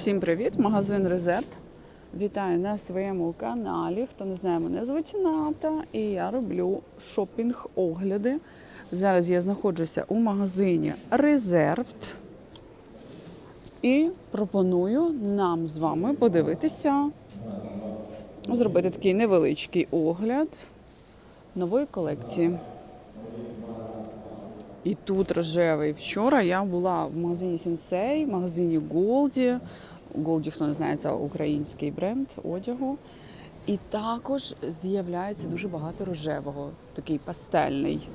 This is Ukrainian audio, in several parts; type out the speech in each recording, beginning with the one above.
Всім привіт! Магазин Резерв. Вітаю на своєму каналі. Хто не знає, мене звуть Ната і я роблю шопінг-огляди. Зараз я знаходжуся у магазині Резервд і пропоную нам з вами подивитися, зробити такий невеличкий огляд нової колекції. І тут рожевий. Вчора я була в магазині Сінсей, в магазині Голді. Голді, хто не знає, український бренд одягу. І також з'являється дуже багато рожевого, такий пастельний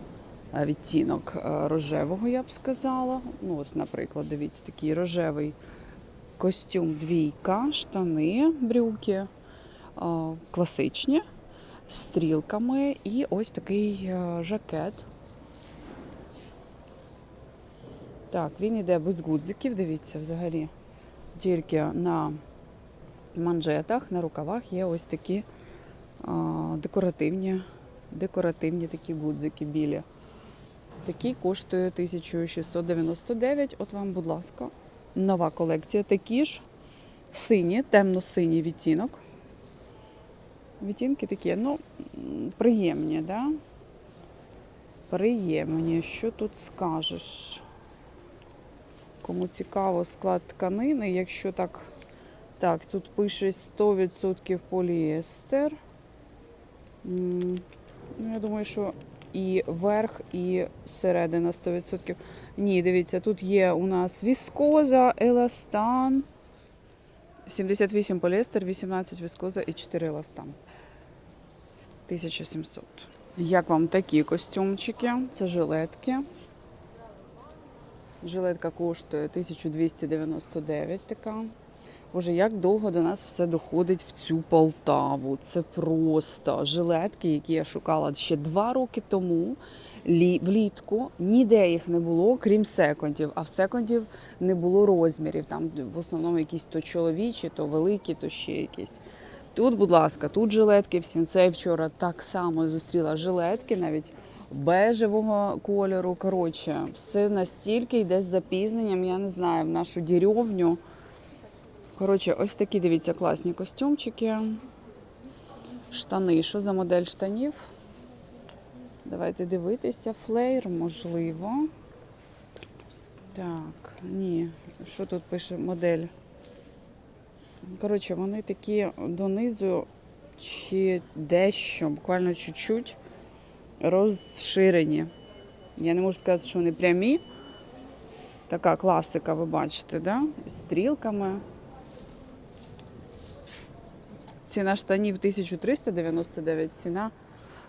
е, відтінок е, рожевого, я б сказала. Ну, ось, наприклад, дивіться, такий рожевий костюм двійка, штани, брюки, е, класичні, стрілками, і ось такий жакет. Так, він йде без гудзиків, дивіться, взагалі. Тільки на манжетах, на рукавах є ось такі а, декоративні, декоративні такі гудзики білі. Такий коштує 1699. От вам, будь ласка, нова колекція. Такі ж сині, темно-синій відтінок. Відтінки такі, ну, приємні, да? Приємні. Що тут скажеш? Кому цікаво склад тканини, якщо так, так, тут пише 100% поліестер. Ну, я думаю, що і верх, і середина 100%. Ні, дивіться, тут є у нас віскоза, еластан. 78 поліестер, 18 віскоза і 4 еластан. 1700. Як вам такі костюмчики? Це жилетки. Жилетка коштує 1299 така. Боже, як довго до нас все доходить в цю Полтаву. Це просто жилетки, які я шукала ще два роки тому. Лі- Влітку ніде їх не було, крім секондів. А в секондів не було розмірів. Там в основному якісь то чоловічі, то великі, то ще якісь. Тут, будь ласка, тут жилетки в Сінцей вчора так само зустріла жилетки, навіть бежевого кольору. Коротше, все настільки йде з запізненням, я не знаю, в нашу дірьовню. Коротше, ось такі, дивіться, класні костюмчики. Штани. Що за модель штанів? Давайте дивитися. Флеєр, можливо. Так, ні. Що тут пише модель? Коротше, вони такі донизу чи дещо, буквально чуть-чуть розширені. Я не можу сказати, що вони прямі. Така класика, ви бачите, да? З стрілками. Ціна штанів 1399, ціна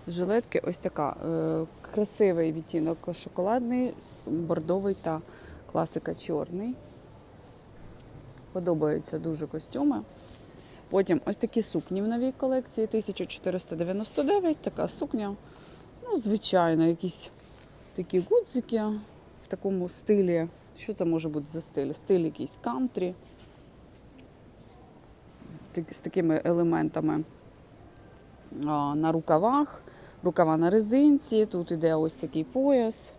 жилетки ось така. Е, красивий відтінок шоколадний, бордовий та класика чорний. Подобаються дуже костюми. Потім ось такі сукні в новій колекції 1499, така сукня. Ну, звичайно, якісь такі гудзики в такому стилі. Що це може бути за стиль? Стиль якийсь кантрі. З такими елементами а, на рукавах, рукава на резинці. Тут іде ось такий пояс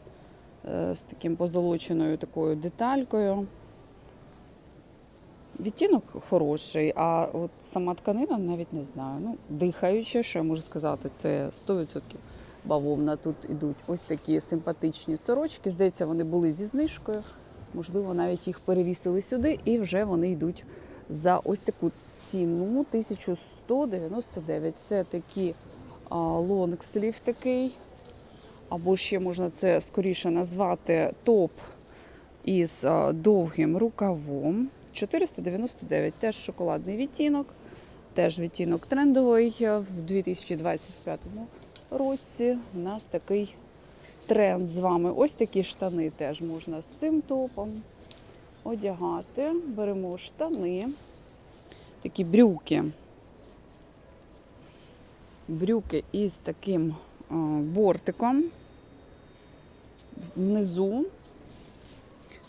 е, з таким позолоченою такою деталькою. Відтінок хороший, а от сама тканина навіть не знаю. Ну, дихаюча, що я можу сказати, це 100% бавовна. Тут ідуть ось такі симпатичні сорочки. Здається, вони були зі знижкою. Можливо, навіть їх перевісили сюди, і вже вони йдуть за ось таку ціну 1199. Це такі лонгслів такий. Або ще можна це скоріше назвати топ із довгим рукавом. 499, теж шоколадний відтінок, теж відтінок трендовий. В 2025 році у нас такий тренд з вами. Ось такі штани теж можна з цим топом одягати. Беремо штани, такі брюки. Брюки із таким бортиком. Внизу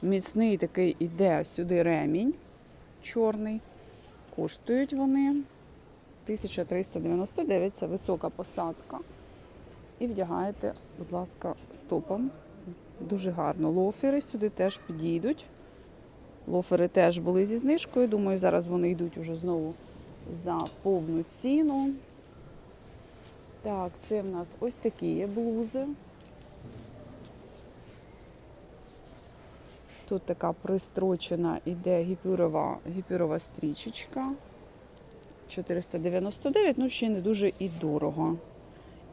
Міцний такий іде сюди ремінь чорний. Коштують вони 1399, це висока посадка. І вдягаєте, будь ласка, стопом. Дуже гарно. Лофери сюди теж підійдуть. Лофери теж були зі знижкою. Думаю, зараз вони йдуть уже знову за повну ціну. Так, це в нас ось такі є блузи. Тут така пристрочена іде гіпюрова, гіпюрова стрічечка. 499, ну ще не дуже і дорого.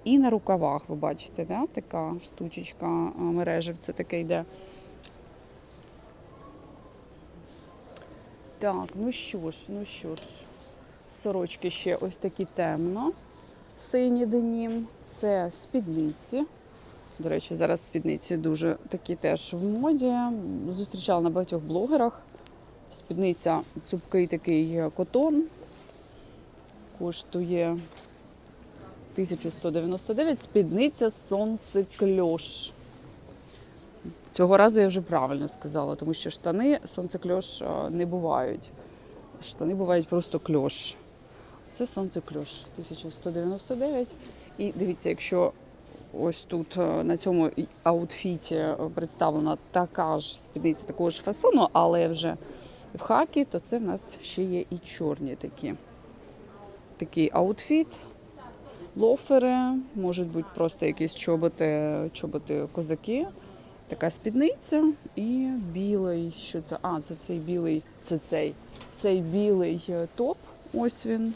І на рукавах, ви бачите, да? така штучечка а, мережевце таке йде. Так, ну що ж, ну що ж, сорочки ще ось такі темно. Сині денім. Це спідниці. До речі, зараз спідниці дуже такі теж в моді. Зустрічала на багатьох блогерах. Спідниця цупкий такий котон. Коштує 1199. Спідниця сонцекльош. Цього разу я вже правильно сказала, тому що штани сонцекльош е, не бувають. Штани бувають просто кльош. Це сонцекльош 1199. І дивіться, якщо ось тут е, на цьому аутфіті представлена така ж спідниця такого ж фасону, але вже в хакі, то це в нас ще є і чорні такі. Такий аутфіт, лофери, можуть бути просто якісь чоботи, чоботи козаки. Така спідниця і білий. Що це? А, це цей білий, це цей, цей білий е, топ. Ось він.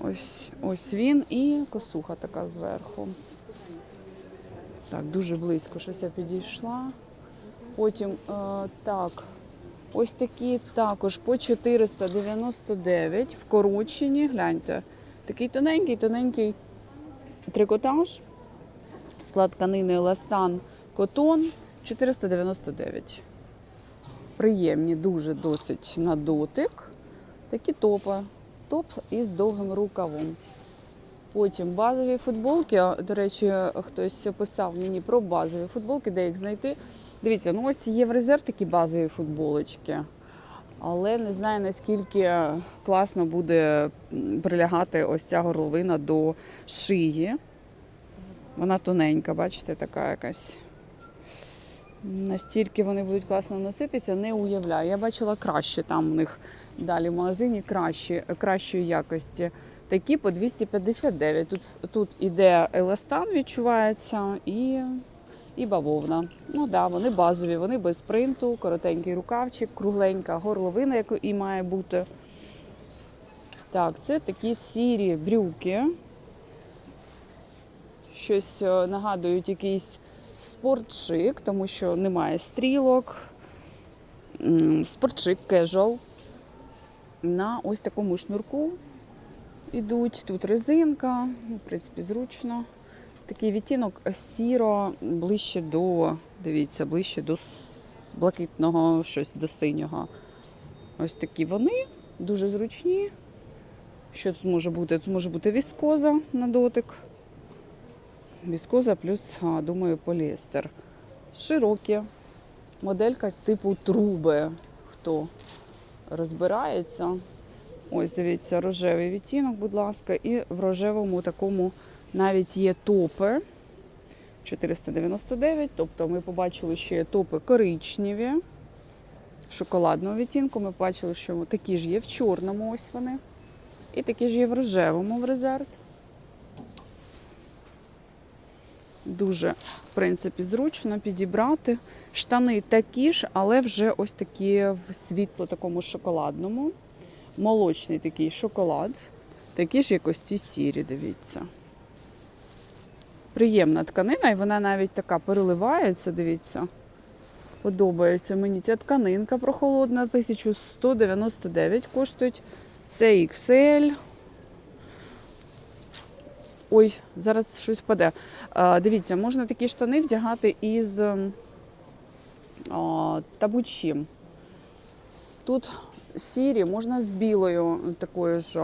Ось, ось він і косуха така зверху. Так, дуже близько щось я підійшла. Потім е, так, ось такі також по 499 вкорочені. Гляньте, такий тоненький, тоненький трикотаж. Склад тканини Ластан Котон 499. Приємні, дуже досить на дотик. Такі топи. Топ із довгим рукавом. Потім базові футболки. До речі, хтось писав мені про базові футболки, де їх знайти. Дивіться, ну ось є в резерв такі базові футболочки. Але не знаю наскільки класно буде прилягати ось ця горловина до шиї. Вона тоненька, бачите, така якась. Настільки вони будуть класно носитися, не уявляю. Я бачила краще там у них далі в магазині кращі, кращої якості. Такі по 259. Тут, тут іде еластан, відчувається, і, і бавовна. Ну да, вони базові, вони без принту, коротенький рукавчик, кругленька горловина, яка і має бути. Так, це такі сірі брюки. Щось е, нагадують якийсь спортшик, тому що немає стрілок. Спортшик кежуал. На ось такому шнурку ідуть. Тут резинка, ну, в принципі, зручно. Такий відтінок сіро ближче до, дивіться, ближче до блакитного, щось до синього. Ось такі вони, дуже зручні. Що тут може бути? Тут може бути віскоза на дотик. Віскоза плюс, думаю, поліестер. Широкі. Моделька типу труби. Хто розбирається. Ось, дивіться, рожевий відтінок, будь ласка, і в рожевому такому навіть є топи. 499. Тобто ми побачили, що є топи коричневі, шоколадного відтінку. Ми бачили, що такі ж є в чорному, ось вони. І такі ж є в рожевому в резерв. Дуже, в принципі, зручно підібрати. Штани такі ж, але вже ось такі в світло такому шоколадному. Молочний такий шоколад. Такі ж, як ось ці сірі, дивіться. Приємна тканина, і вона навіть така переливається, дивіться. Подобається мені ця тканинка прохолодна, 1199 коштують. Це XL. Ой, зараз щось впаде. А, дивіться, можна такі штани вдягати із ем, а, табучим. Тут сірі, можна з білою такою ж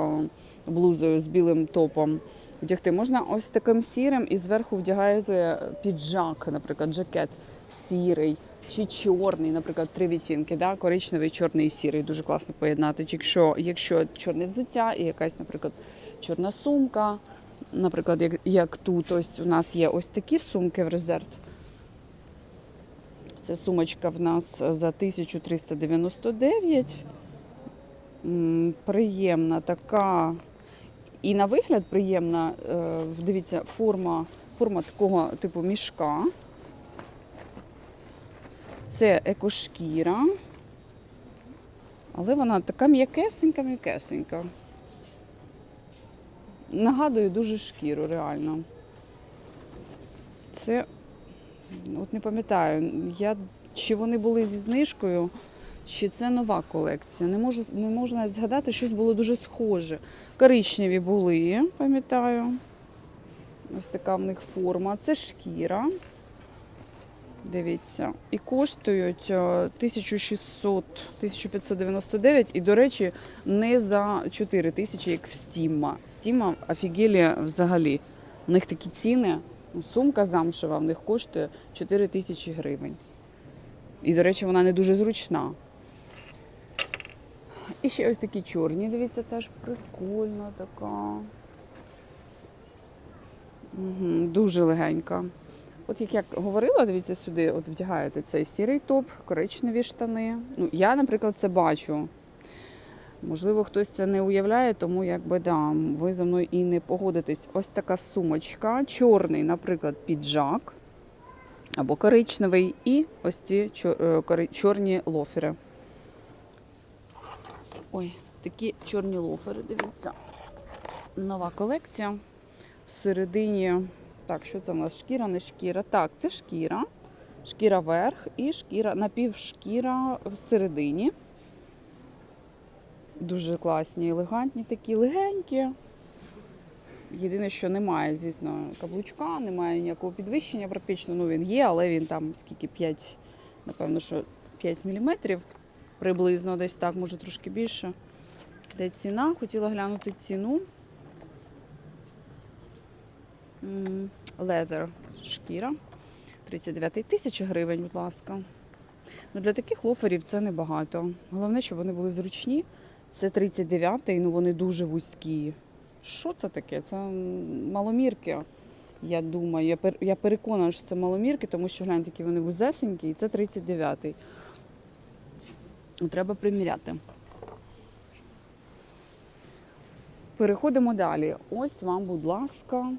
блузою, з білим топом вдягти. Можна ось таким сірим і зверху вдягаєте піджак, наприклад, жакет сірий чи чорний, наприклад, три відтінки, да? коричневий, чорний і сірий. Дуже класно поєднати. Якщо, якщо чорне взуття і якась, наприклад, чорна сумка. Наприклад, як, як тут ось у нас є ось такі сумки в резерв. Це сумочка в нас за 1399. М, Приємна така. І на вигляд приємна. е, Дивіться, форма, форма такого типу мішка. Це екошкіра. Але вона така м'якесенька, м'якесенька. Нагадує дуже шкіру, реально. Це, от не пам'ятаю, я, чи вони були зі знижкою, чи це нова колекція. Не можу, не можу згадати, щось було дуже схоже. Коричневі були, пам'ятаю. Ось така в них форма. Це шкіра. Дивіться. І коштують е, 1600 1599 і, до речі, не за 4 тисячі, як в Стіма. Стіма офігелі взагалі. У них такі ціни. Ну, Сумка замшева в них коштує 4 тисячі гривень. І, до речі, вона не дуже зручна. І ще ось такі чорні, дивіться, теж прикольна така. Угу, дуже легенька. От як я говорила, дивіться сюди, от вдягаєте цей сірий топ, коричневі штани. Ну, я, наприклад, це бачу. Можливо, хтось це не уявляє, тому якби да, ви за мною і не погодитесь. Ось така сумочка, чорний, наприклад, піджак або коричневий, і ось ці е, чорні лофери. Ой, такі чорні лофери, дивіться. Нова колекція. Всередині, так, що це в нас? Шкіра, не шкіра. Так, це шкіра. Шкіра верх і шкіра, напівшкіра всередині. Дуже класні, елегантні такі, легенькі. Єдине, що немає, звісно, каблучка, немає ніякого підвищення. Практично ну, він є, але він там скільки 5, напевно, що 5 мм приблизно, десь так, може трошки більше. Де ціна? Хотіла глянути ціну. Leather шкіра. 39 тисяч гривень, будь ласка. Ну, для таких лоферів це небагато. Головне, щоб вони були зручні. Це 39-й, ну вони дуже вузькі. Що це таке? Це маломірки. Я думаю, я переконана, що це маломірки, тому що гляньте, які вони вузесенькі, і це 39-й. Треба приміряти. Переходимо далі. Ось вам, будь ласка,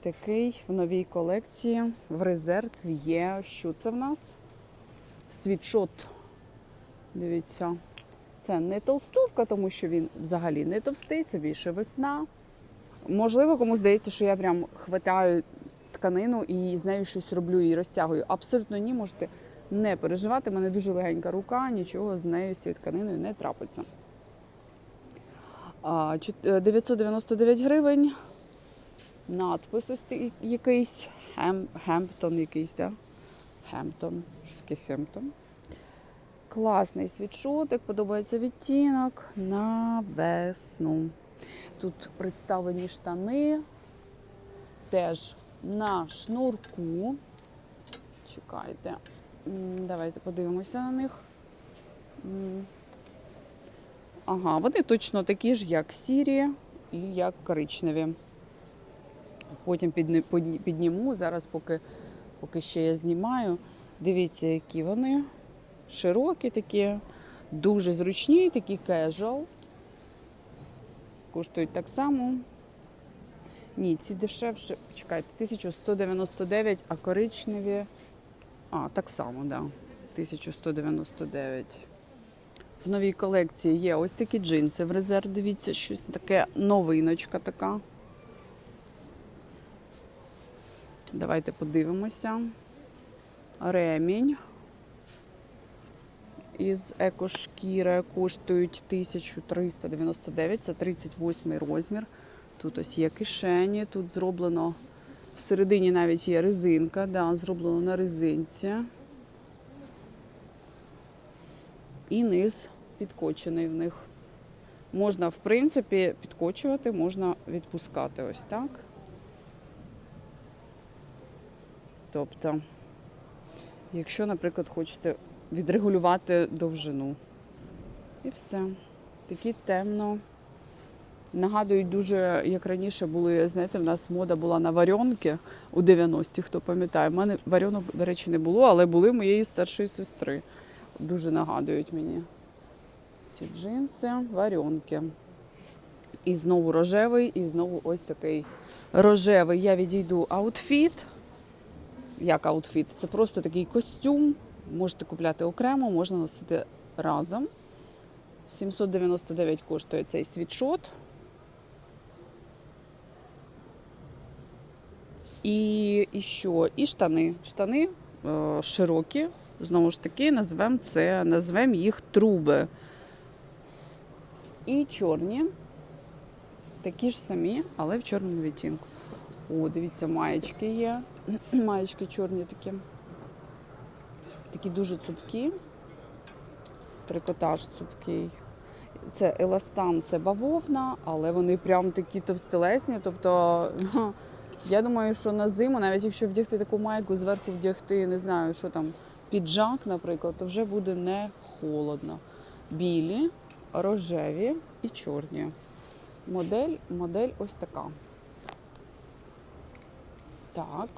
такий в новій колекції в резерв є. Що це в нас? Світшот. Дивіться, це не толстовка, тому що він взагалі не товстий, це більше весна. Можливо, комусь здається, що я прям хватаю тканину і з нею щось роблю і розтягую. Абсолютно ні, можете не переживати. У мене дуже легенька рука, нічого з нею, з цією тканиною не трапиться. А, чот- е, 999 гривень. Надпис ось якийсь. Хем, Хемптон якийсь, так? Хемптон. Що таке Хемптон? Класний світшотик, подобається відтінок на весну. Тут представлені штани, теж на шнурку. Чекайте. Давайте подивимося на них. Ага, вони точно такі ж, як сірі і як коричневі. Потім підніму, зараз поки, поки ще я знімаю. Дивіться, які вони широкі такі, дуже зручні, такі кежуал. Коштують так само. Ні, ці дешевше, чекайте, 1199, а коричневі. А, так само. Да. 1199. В новій колекції є ось такі джинси в резерв. Дивіться, щось таке новиночка така. Давайте подивимося. Ремінь із екошкіри коштують 1399, це 38 розмір. Тут ось є кишені, тут зроблено всередині навіть є резинка, да, зроблено на резинці. І низ підкочений в них. Можна, в принципі, підкочувати, можна відпускати ось так. Тобто, якщо, наприклад, хочете відрегулювати довжину. І все. Такі темно, Нагадують дуже, як раніше були, знаєте, в нас мода була на варіонки у 90-ті, хто пам'ятає. У мене варіонок, до речі, не було, але були моєї старшої сестри. Дуже нагадують мені. Ці джинси, варіонки. І знову рожевий, і знову ось такий рожевий. Я відійду аутфіт. Як аутфіт? Це просто такий костюм. Можете купляти окремо, можна носити разом. 799 коштує цей світшот. І, і що? І штани. Штани е, широкі. Знову ж таки, назвемо це, назвемо їх труби. І чорні. Такі ж самі, але в чорному відтінку. О, дивіться, маєчки є. Маєчки чорні такі. Такі дуже цупкі. Трикотаж цупкий. Це еластан, це бавовна, але вони прям такі товстелесні. Тобто, я думаю, що на зиму, навіть якщо вдягти таку майку, зверху вдягти, не знаю, що там, піджак, наприклад, то вже буде не холодно. Білі, рожеві і чорні. Модель, модель ось така. Так.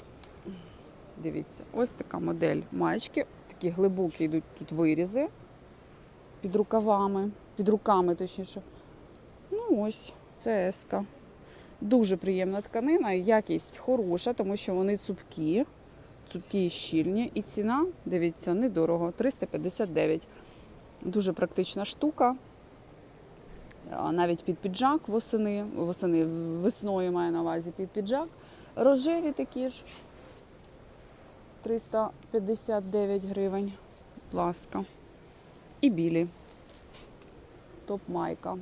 Дивіться, ось така модель маєчки. Такі глибокі йдуть тут вирізи під рукавами, під руками, точніше. Ну ось, це еска. Дуже приємна тканина, якість хороша, тому що вони цупкі, цупкі і щільні. І ціна, дивіться, недорого, 359. Дуже практична штука. Навіть під піджак восени, восени весною маю на увазі під піджак. Рожеві такі ж 359 гривень. Будь ласка. І білі. Топ-майка.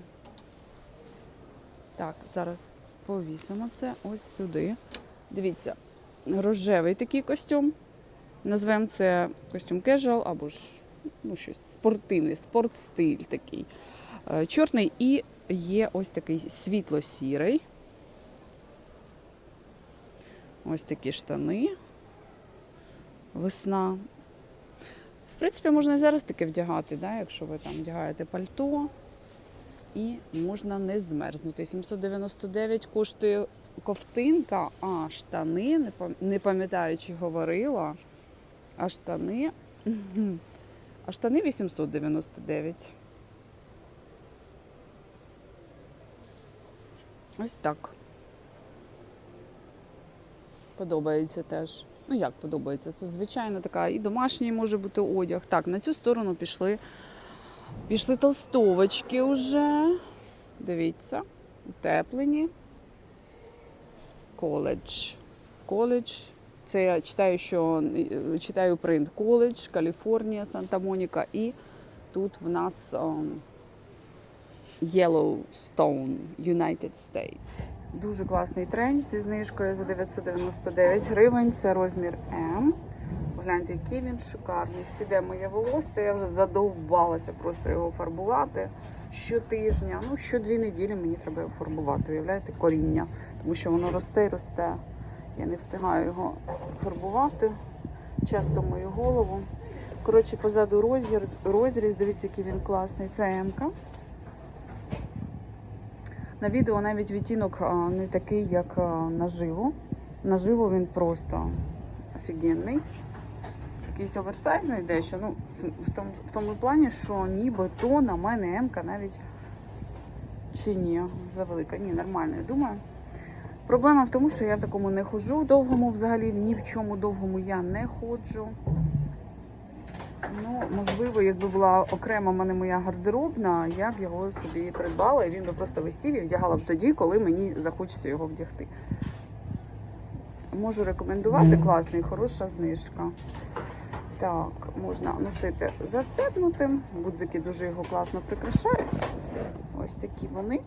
Так, зараз повісимо це ось сюди. Дивіться, рожевий такий костюм. Назвемо це костюм кежуал або ж ну, щось спортивний, спортстиль такий. Е, Чорний і є ось такий світло-сірий. Ось такі штани. Весна. В принципі, можна і зараз таке вдягати, да, якщо ви там вдягаєте пальто. І можна не змерзнути. 799 коштує ковтинка, а штани, не пам- пам'ятаю, чи говорила, а штани. А штани 899. Ось так. Подобається теж. Ну як подобається? Це звичайно така і домашній може бути одяг. Так, на цю сторону пішли. Пішли толстовочки вже. Дивіться, утеплені. Коледж. Коледж. Це я читаю, що е, читаю принт коледж, Каліфорнія, Санта-Моніка. І тут в нас ем, Yellowstone, United States. Дуже класний тренч зі знижкою за 999 гривень. Це розмір М. Погляньте, який він шикарний. Сіде моє волосся. Я вже задовбалася просто його фарбувати щотижня. Ну, що дві неділі мені треба його фарбувати. Уявляєте, коріння. Тому що воно росте і росте. Я не встигаю його фарбувати. Часто мою голову. Коротше, позаду розріз, розріз. Дивіться, який він класний. Це М-ка. На відео навіть відтінок не такий, як наживо. Наживо він просто офігенний. Якийсь оверсайзний дещо. Ну, в тому, в тому плані, що нібито на мене М-ка навіть чи ні, завелика. Ні, нормально, я думаю. Проблема в тому, що я в такому не ходжу довгому, взагалі ні в чому довгому я не ходжу. Ну, можливо, якби була окрема в мене моя гардеробна, я б його собі придбала, і він би просто висів і вдягала б тоді, коли мені захочеться його вдягти. Можу рекомендувати класний, хороша знижка. Так, можна носити застебнутим. будзики дуже його класно прикрашають. Ось такі вони.